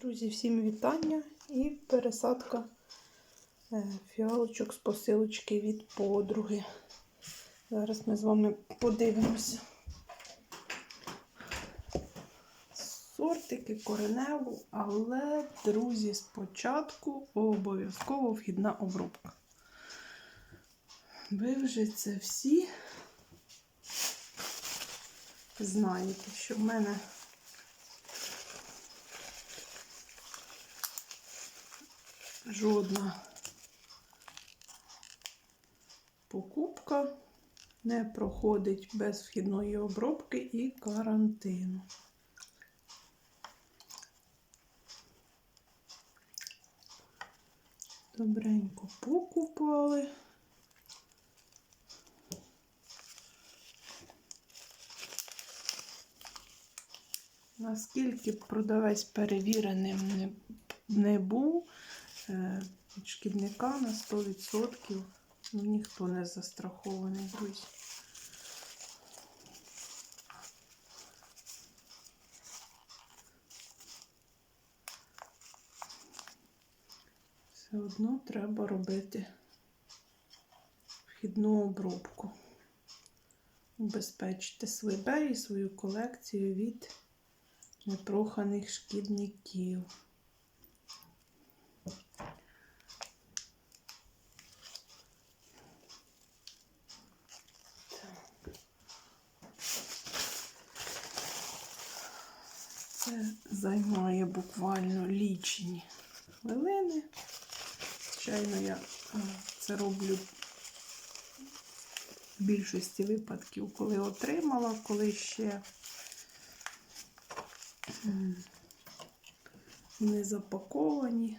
Друзі, всім вітання і пересадка е, фіалочок з посилочки від подруги. Зараз ми з вами подивимося. Сортики кореневу, але, друзі, спочатку обов'язково вхідна обробка. Ви вже це всі знаєте, що в мене жодна покупка не проходить без вхідної обробки і карантину. Добренько покупали. Наскільки продавець перевіреним не, не був, від шкідника на 100% ну, ніхто не застрахований, друзі. Все одно треба робити вхідну обробку. Убезпечити себе і свою колекцію від непроханих шкідників. Це займає буквально лічені хвилини. Звичайно, я е, це роблю в більшості випадків, коли отримала, коли ще не запаковані.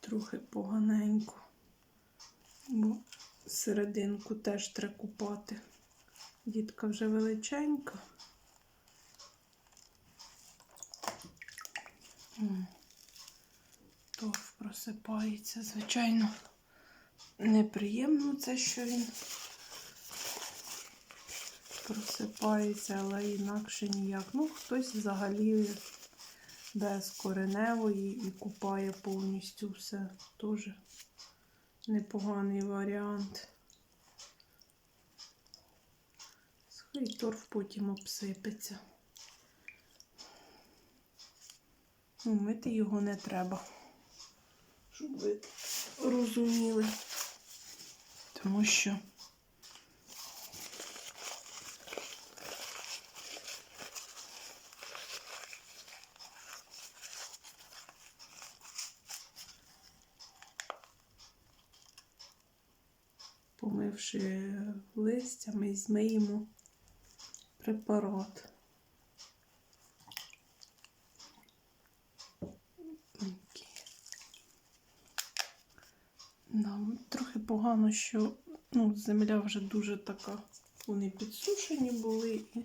Трохи поганенько, бо серединку теж треба купати. Дітка вже величенька. Торф просипається, звичайно, неприємно це, що він просипається, але інакше ніяк. Ну, хтось взагалі без кореневої і купає повністю все. Теж непоганий варіант. Хай торф потім обсипеться. Ну, мити його не треба, щоб ви розуміли, тому що помивши листя, ми змиємо препарат. Да, трохи погано, що ну, земля вже дуже така, вони підсушені були і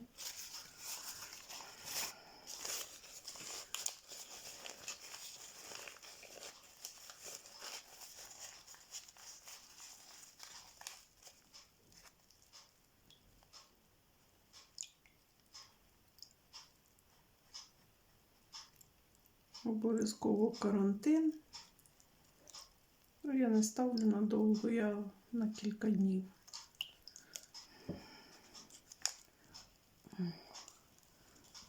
обов'язково карантин. Ну, я не ставлю надовго, я на кілька днів.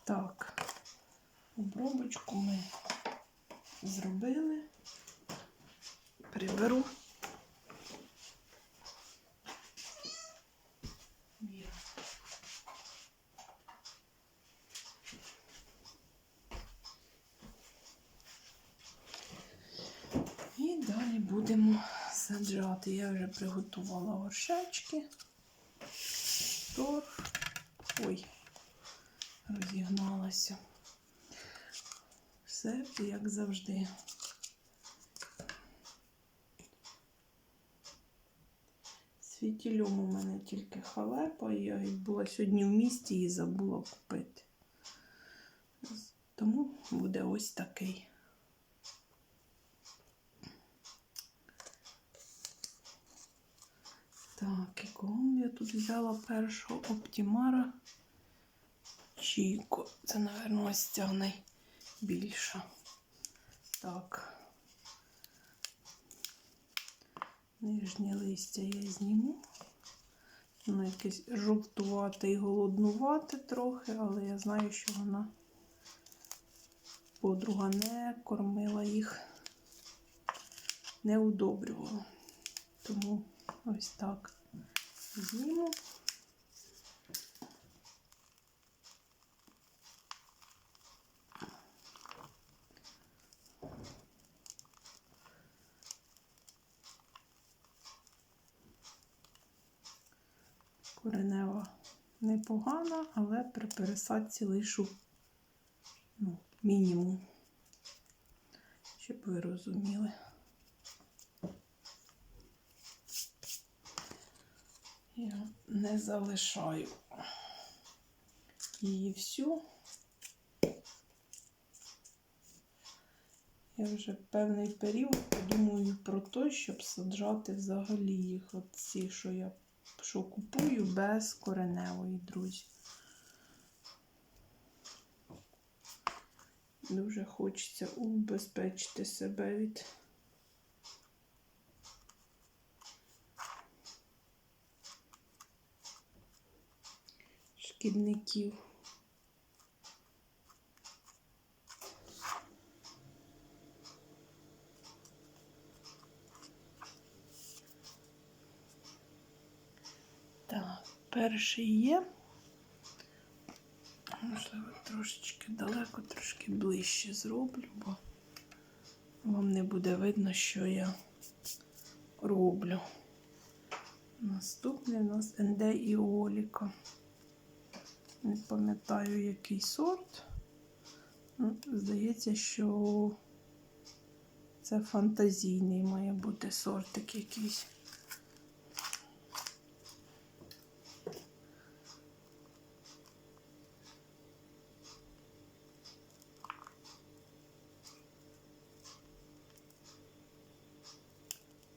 Так, обробочку ми зробили. Приберу. Міра. І далі будемо саджати. Я вже приготувала горшечки, торф. Ой, розігналася. Все як завжди. Світільом у мене тільки халепа, я була сьогодні в місті і забула купити. Тому буде ось такий. Так, і кого я тут взяла першого Оптімара Чіко. Це, мабуть, ось ця найбільша. Так. Нижнє листя я зніму. Воно якесь жовтувате і голоднувате трохи, але я знаю, що вона подруга не кормила їх, не удобрювала. Тому ось так зніму. Коренева непогана, але при пересадці лишу ну, мінімум. Щоб ви розуміли. Я не залишаю її всю. Я вже певний період подумаю про те, щоб саджати взагалі їх. От ці, що я що купую без кореневої, друзі. Дуже хочеться убезпечити себе від шкідників. Так, перший є. Можливо, трошечки далеко, трошки ближче зроблю, бо вам не буде видно, що я роблю. Наступний у нас НД Іоліка. Не пам'ятаю, який сорт. Ну, Здається, що це фантазійний має бути сортик якийсь.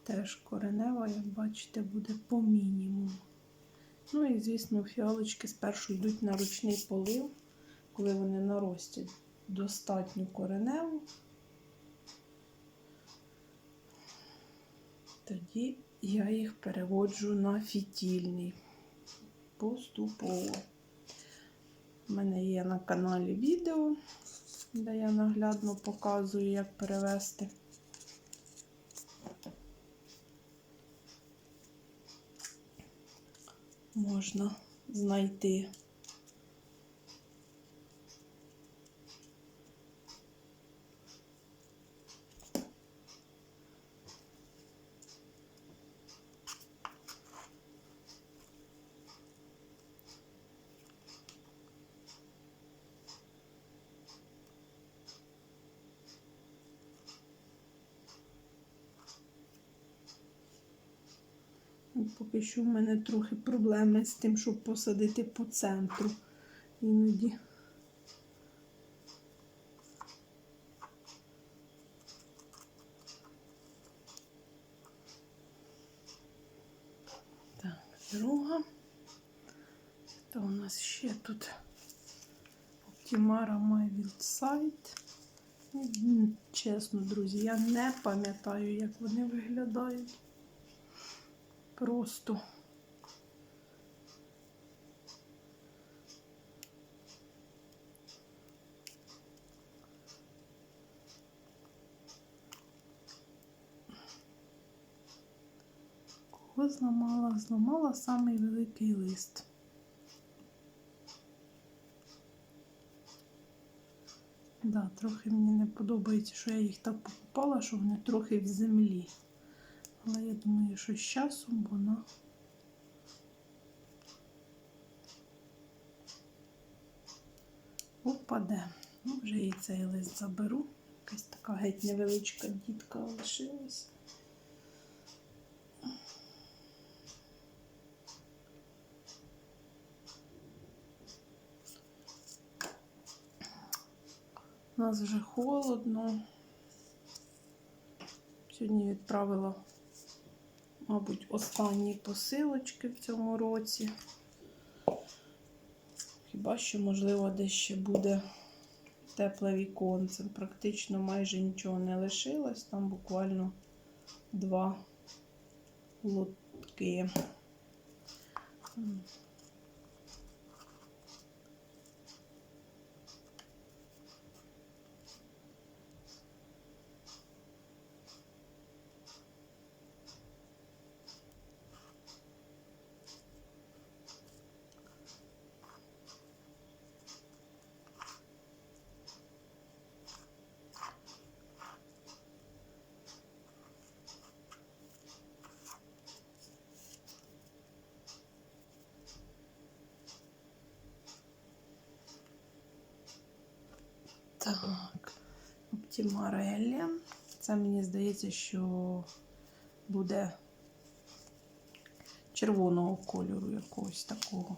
Теж коренева, як бачите, буде по мінімуму. Ну і, звісно, фіалочки спершу йдуть на ручний полив, коли вони наростять достатню кореневу. Тоді я їх переводжу на фітільний поступово. У мене є на каналі відео, де я наглядно показую, як перевести. Можна знайти. Поки що в мене трохи проблеми з тим, щоб посадити по центру. Іноді. Друга. То у нас ще тут Optimara My Wild Side. Чесно, друзі, я не пам'ятаю, як вони виглядають. Просто. Кого зламала? Зламала самий великий лист. Да, трохи мені не подобається, що я їх так покупала, що вони трохи в землі. Але я думаю, що з часом вона упаде. Ну, вже і цей лист заберу. Якась така геть невеличка дітка лишилась. У нас вже холодно. Сьогодні відправила, мабуть, останні посилочки в цьому році. Хіба що, можливо, десь ще буде тепле віконце. Практично майже нічого не лишилось. Там буквально два лотки. Так, Оптімарелі. Це мені здається, що буде червоного кольору якогось такого.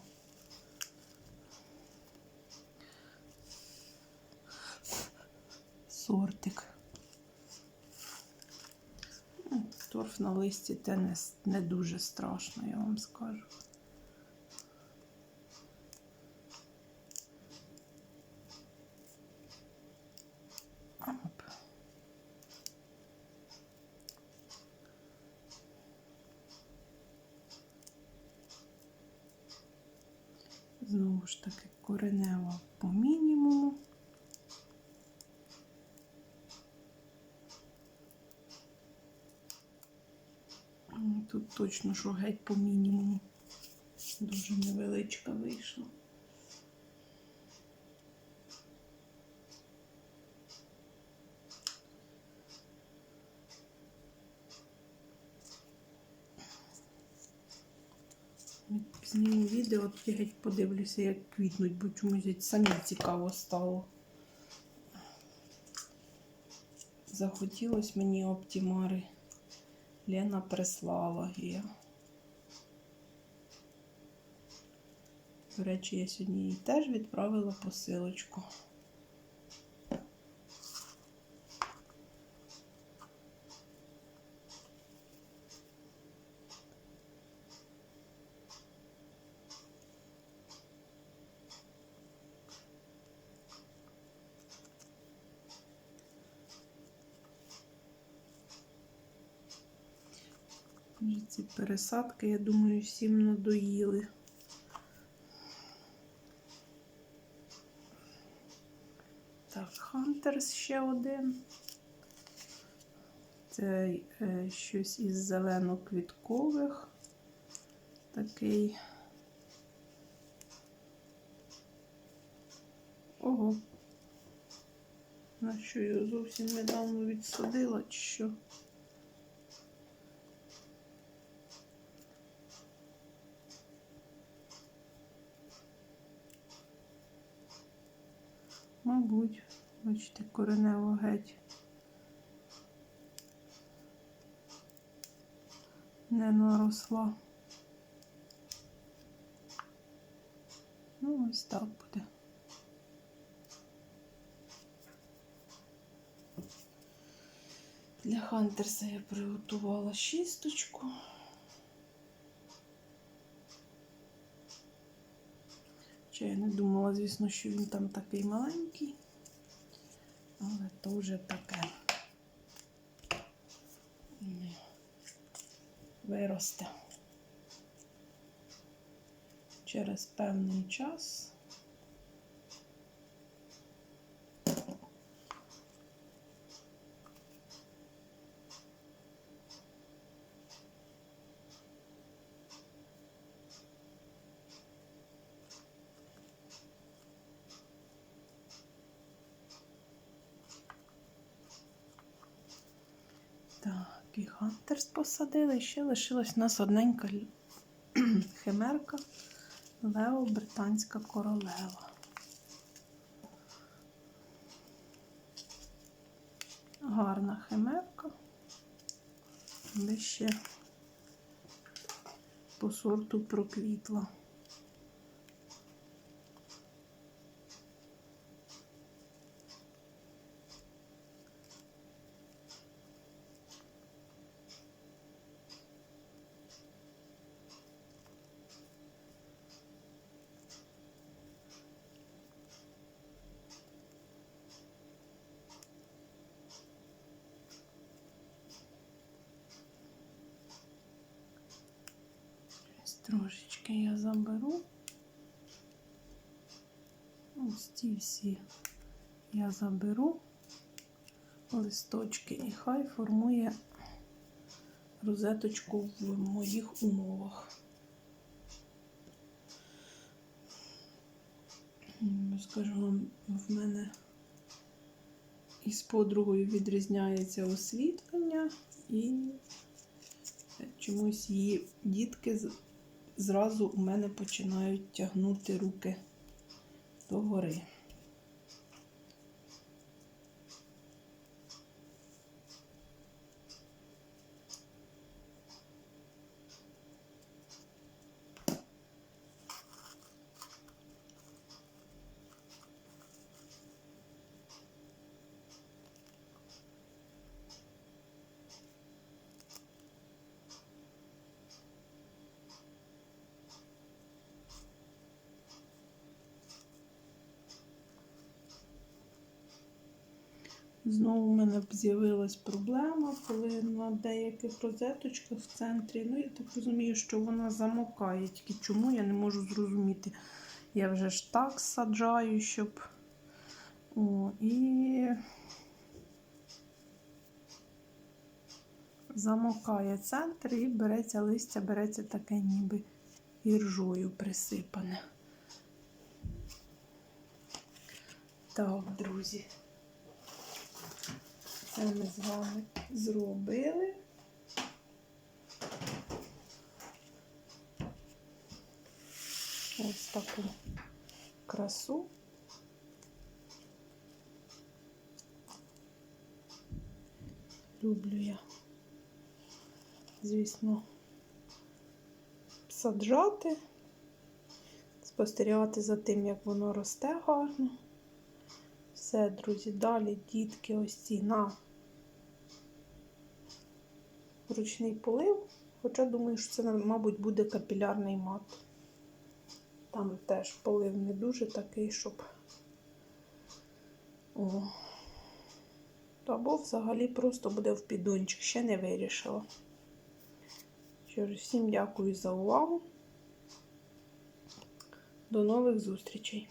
Сортик. Ну, Торф на листі те не, не дуже страшно, я вам скажу. Оп. Знову ж таки, коренева по мінімуму. М, Тут точно, що геть по мінімуму. Дуже невеличка вийшла. Зніму відео, тоді геть подивлюся, як квітнуть, бо чомусь самі цікаво стало. Захотілось мені оптімари. Лена прислала її. До речі, я сьогодні їй теж відправила посилочку. Вже ці пересадки, я думаю, всім надоїли. Так, Хантерс ще один. Це е, щось із зелено-квіткових. Такий. Ого. На що його зовсім недавно відсадила, чи що? Мабуть, бачите, коренево геть. Не наросла. Ну, ось так буде. Для Хантерса я приготувала шісточку. Хоча я не думала, звісно, що він там такий маленький, але то вже таке. Виросте. Через певний час. Так, і Хантерс посадили. Ще лишилась у нас одненька химерка Лео Британська королева. Гарна химерка. Де ще по сорту проквітла. Трошечки я заберу. Ось ці всі я заберу листочки і хай формує розеточку в моїх умовах. Скажу вам, в мене із подругою відрізняється освітлення, і чомусь її дітки зразу у мене починають тягнути руки догори. Знову в мене з'явилась проблема, коли на деяких розеточках в центрі, ну я так розумію, що вона замокає. Тільки чому я не можу зрозуміти. Я вже ж так саджаю, щоб. О, і замокає центр і береться листя, береться таке ніби іржою присипане. Так, друзі. Це ми з вами зробили. Ось таку красу. Люблю я, звісно, саджати, спостерігати за тим, як воно росте гарно. Все, друзі, далі дітки ось ці на ручний полив. Хоча думаю, що це, мабуть, буде капілярний мат. Там теж полив не дуже такий, щоб. О. Або взагалі просто буде в піддончик, ще не вирішила. Всім дякую за увагу. До нових зустрічей!